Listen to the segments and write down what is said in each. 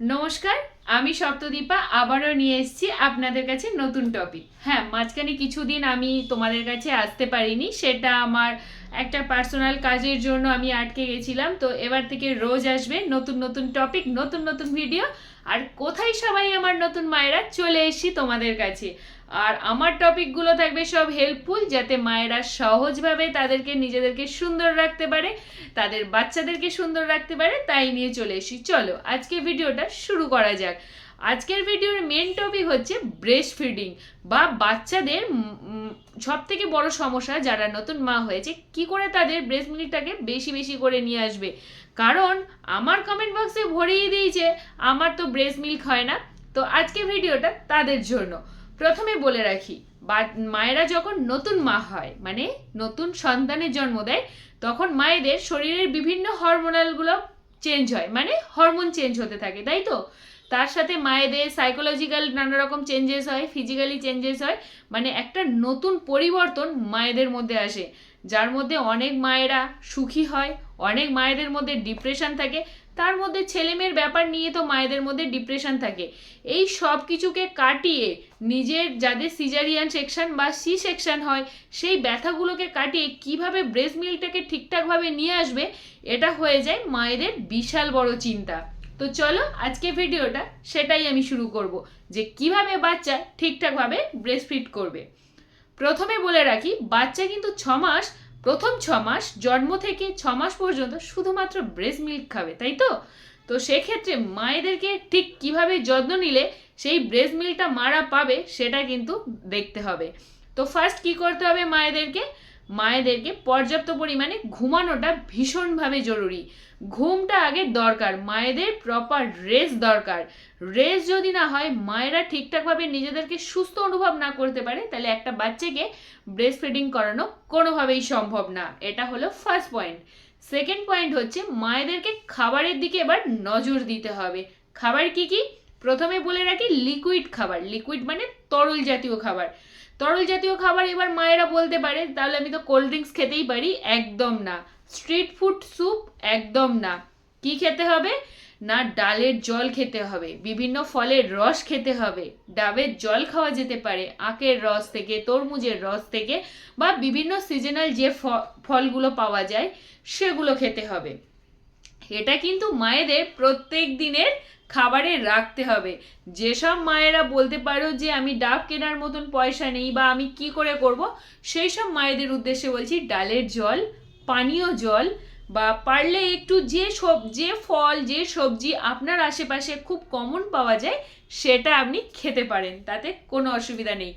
নমস্কার, আমি সপ্তদীপা, আবারও নিয়ে এসেছি আপনাদের কাছে নতুন টপিক হ্যাঁ মাঝখানে কিছুদিন আমি তোমাদের কাছে আসতে পারিনি, সেটা আমার একটা পার্সোনাল কাজের জন্য আমি আটকে গেছিলাম, তো এবার থেকে রোজ আসবে নতুন নতুন টপিক নতুন নতুন ভিডিও আর কোথায় সবাই আমার নতুন মায়েরা, চলে এসেছি তোমাদের কাছে। আর আমার টপিকগুলো থাকবে সব হেল্পফুল যাতে মায়েরা সহজভাবে তাদেরকে, নিজেদেরকে সুন্দর রাখতে পারে, তাদের বাচ্চাদেরকে সুন্দর রাখতে পারে, তাই নিয়ে চলে এসি চলো আজকে ভিডিওটা শুরু করা যাক। আজকের ভিডিওর মেন টপিক হচ্ছে ব্রেস্ট ফিডিং বা বাচ্চাদের সব থেকে বড় সমস্যা যারা নতুন মা হয়েছে, কি করে তাদের ব্রেস্ট মিল্কটাকে বেশি বেশি করে নিয়ে আসবে? কারণ আমার কমেন্ট বক্সে ভরিয়ে দিয়েছে, আমার তো ব্রেস্ট মিল্ক হয় না। তো আজকে ভিডিওটা তাদের জন্য। প্রথমে বলে রাখি মায়েরা যখন নতুন মা হয় মানে নতুন সন্তানের জন্ম দেয়, তখন মায়েদের শরীরের বিভিন্ন হরমোনালগুলো চেঞ্জ হয় মানে হরমোন চেঞ্জ হতে থাকে, তাই তো? তার সাথে মায়েদের সাইকোলজিক্যাল নানা রকম চেঞ্জেস হয় ফিজিক্যালি চেঞ্জেস হয় মানে একটা নতুন পরিবর্তন মায়েদের মধ্যে আসে, যার মধ্যে অনেক মায়েরা সুখী হয়, অনেক মায়েদের মধ্যে ডিপ্রেশন থাকে তার মধ্যে ছেলেমেয়ের ব্যাপার নিয়ে তো মায়েদের মধ্যে ডিপ্রেশন থাকে। এই সব কিছুকে কাটিয়ে নিজের যাদের সিজারিয়ান সেকশন বা সি সেকশন হয়, সেই ব্যথাগুলোকে কাটিয়ে কীভাবে ব্রেস্ট মিল্কটাকে ঠিকঠাকভাবে নিয়ে আসবে, এটা হয়ে যায় মায়েদের বিশাল বড় চিন্তা। তো চলো আজকে ভিডিওটা সেটাই আমি শুরু করব, যে কীভাবে বাচ্চা ঠিকঠাকভাবে ব্রেস্ট ফিট করবে। প্রথমে বলে রাখি, বাচ্চা কিন্তু ছ মাস প্রথম ছ মাস, জন্ম থেকে ছ মাস পর্যন্ত শুধুমাত্র ব্রেস্ট মিল্ক খাবে, তাই তো? তো সেক্ষেত্রে মায়েদেরকে ঠিক কীভাবে যত্ন নিলে সেই ব্রেস্ট মিল্কটা মারা পাবে সেটা কিন্তু দেখতে হবে। তো ফার্স্ট কি করতে হবে মায়েদেরকে? মায়েদেরকে পর্যাপ্ত পরিমাণে ঘুমানোটা ভীষণভাবে জরুরি। ঘুমটা আগে দরকার, মায়েদের প্রপার রেস্ট দরকার। রেস্ট যদি না হয়, মায়েরা ঠিকঠাকভাবে নিজেদেরকে সুস্থ অনুভব না করতে পারে, তাহলে একটা বাচ্চাকে ব্রেস্ট ফিডিং করানো কোনোভাবেই সম্ভব না। এটা হলো ফার্স্ট পয়েন্ট সেকেন্ড পয়েন্ট হচ্ছে, মায়েদেরকে খাবারের দিকে এবার নজর দিতে হবে। খাবার কি কি? প্রথমে বলে রাখি লিকুইড খাবার। লিকুইড মানে তরল জাতীয় খাবার। তরল জাতীয় খাবার এবার মায়েরা বলতে পারে, তাহলে আমি তো কোল্ড ড্রিঙ্কস খেতেই পারি, একদম না। স্ট্রিট ফুড স্যুপ একদম না। কি খেতে হবে? না, ডালের জল খেতে হবে, বিভিন্ন ফলের রস খেতে হবে। ডাবের জল খাওয়া যেতে পারে, আখের রস থেকে, তরমুজের রস থেকে, বা বিভিন্ন সিজনাল যে ফলগুলো পাওয়া যায়, সেগুলো খেতে হবে। এটা কিন্তু মায়েদের প্রত্যেক দিনের খাবারে রাখতে হবে। যেসব মায়েরা বলতে পারো যে আমি ডাব কেনার মতন পয়সা নেই বা আমি কি করে করব সেই সব মায়েদের উদ্দেশ্যে বলছি ডালের জল, পানীয় জল বা পারলে একটু যে সব, যে ফল, যে সবজি আপনার আশেপাশে খুব কমন পাওয়া যায়, সেটা আপনি খেতে পারেন। তাতে কোনো অসুবিধা নেই।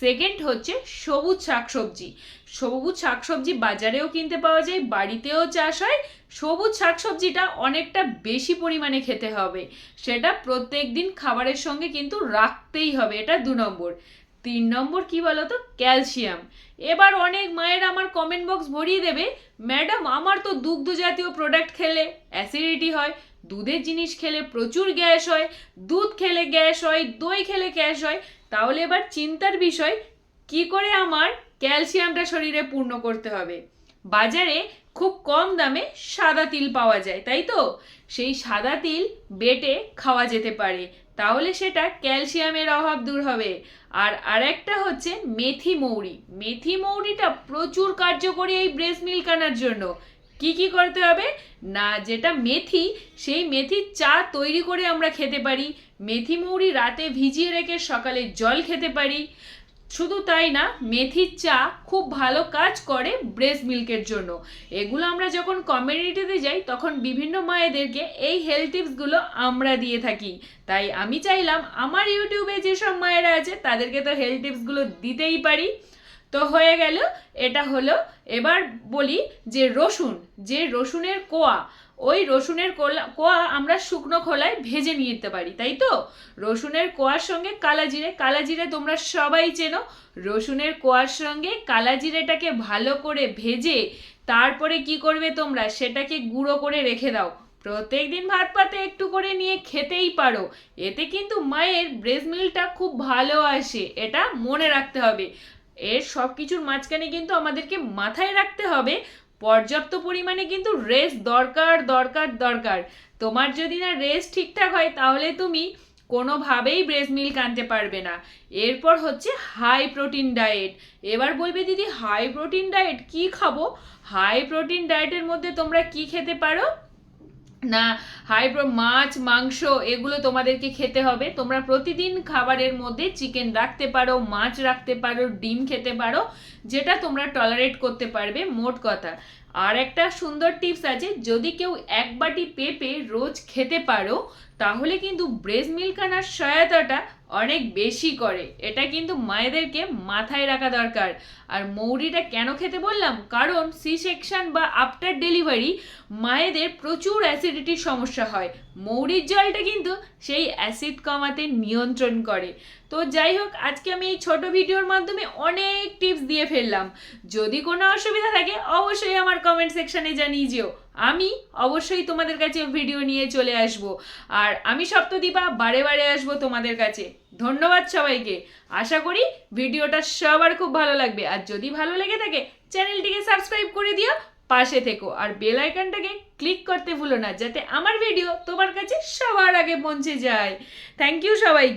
সেকেন্ড হচ্ছে সবুজ শাকসবজি। সবুজ শাকসবজি বাজারেও কিনতে পাওয়া যায়, বাড়িতেও চাষ হয়। সবুজ শাকসবজিটা অনেকটা বেশি পরিমাণে খেতে হবে। সেটা প্রত্যেক দিন খাবারের সঙ্গে কিন্তু রাখতেই হবে, এটা দু নম্বর। তিন নম্বর কি বলতো? ক্যালসিয়াম। এবার অনেক মায়ের আমার কমেন্ট বক্স ভরিয়ে দেবে, ম্যাডাম, আমার তো দুগ্ধ জাতীয় প্রোডাক্ট খেলে অ্যাসিডিটি হয়। দুধের জিনিস খেলে প্রচুর গ্যাস হয়, দুধ খেলে গ্যাস হয়, দই খেলে গ্যাস হয়। তাহলে এবার চিন্তার বিষয়, কি করে আমার ক্যালসিয়ামটা শরীরে পূর্ণ করতে হবে? বাজারে খুব কম দামে সাদা তিল পাওয়া যায়, তাই তো? সেই সাদা তিল বেটে খাওয়া যেতে পারে, তাহলে সেটা ক্যালসিয়ামের অভাব দূর হবে। আর আরেকটা হচ্ছে মেথি মৌরি। মেথি মৌরিটা প্রচুর কার্যকরী এই ব্রেস্ট মিল্ক আনার জন্য। কি কি করতে হবে? না, যেটা মেথি, সেই মেথির চা তৈরি করে আমরা খেতে পারি। মেথি মৌরি রাতে ভিজিয়ে রেখে সকালে জল খেতে পারি। শুধু তাই না, মেথির চা খুব ভালো কাজ করে ব্রেস্ট মিল্কের জন্য। এগুলো আমরা যখন কমিউনিটিতে যাই, তখন বিভিন্ন মায়েদেরকে এই হেলথ টিপসগুলো আমরা দিয়ে থাকি। তাই আমি চাইলাম, আমার ইউটিউবে যেসব মায়েরা আছে, তাদেরকে তো হেলথ টিপসগুলো দিতেই পারি। তো হয়ে গেল, এটা হলো, এবার বলি যে রসুন, যে রসুনের কোয়া, ওই রসুনের কোয়া আমরা শুকনো খোলায় ভেজে নিয়ে নিতে পারি, তাই তো? রসুনের কোয়ার সঙ্গে কালা জিরে কালা জিরে তোমরা সবাই চেনো, রসুনের কোয়ার সঙ্গে কালা জিরেটাকে ভালো করে ভেজে তারপরে কি করবে তোমরা, সেটাকে গুঁড়ো করে রেখে দাও। প্রত্যেক দিন ভাত পাতে একটু করে নিয়ে খেতেই পারো, এতে কিন্তু মায়ের ব্রেস্ট মিলটা খুব ভালো আসে, এটা মনে রাখতে হবে। এর সব কিছুর মাঝখানে কিন্তু আমাদেরকে মাথায় রাখতে হবে, পর্যাপ্ত পরিমাণে কিন্তু রেস্ট দরকার দরকার দরকার। তোমার যদি না রেস্ট ঠিকঠাক হয়, তাহলে তুমি কোনোভাবেই ব্রেস্ট মিল্ক আনতে পারবে না। এরপর হচ্ছে হাই প্রোটিন ডায়েট এবার বলবে দিদি হাই প্রোটিন ডায়েট কি খাব? হাই প্রোটিন ডায়েটের মধ্যে তোমরা কি খেতে পারো? না, হাইব্রো মাছ, মাংস, এগুলো তোমাদেরকে খেতে হবে। তোমরা প্রতিদিন খাবারের মধ্যে চিকেন রাখতে পারো, মাছ রাখতে পারো, ডিম খেতে পারো, যেটা তোমরা টলারেট করতে পারবে, মোট কথা। আর একটা সুন্দর টিপস আছে, যদি কেউ এক বাটি পেঁপে রোজ খেতে পারো, তাহলে কিন্তু ব্রেস্ট মিল্ক আনার সহায়তাটা অনেক বেশি করে। এটা কিন্তু মায়েদেরকে মাথায় রাখা দরকার। আর মৌরিটা কেন খেতে বললাম? কারণ সি সেকশন বা আফটার ডেলিভারি মায়েদের প্রচুর অ্যাসিডিটির সমস্যা হয়। মৌরির জলটা কিন্তু সেই অ্যাসিড কমাতে নিয়ন্ত্রণ করে। তো যাই হোক, আজকে আমি এই ছোট ভিডিওর মাধ্যমে অনেক টিপস দিয়ে ফেললাম। যদি কোনো অসুবিধা থাকে, অবশ্যই আমার কমেন্ট সেকশনে জানিয়ে যেও। আমি অবশ্যই তোমাদের কাছে ভিডিও নিয়ে চলে আসব। আর আমি সপ্তদীপা, বারে বারে আসব তোমাদের কাছে। ধন্যবাদ সবাইকে। আশা করি ভিডিওটা সবার খুব ভালো লাগবে। আর যদি ভালো লেগে থাকে চ্যানেলটিকে সাবস্ক্রাইব করে দিও, পাশে থেকো। আর বেল আইকনটাকে ক্লিক করতে ভুলো না, যাতে আমার ভিডিও তোমার কাছে সবার আগে পৌঁছে যায়। থ্যাংক ইউ সবাই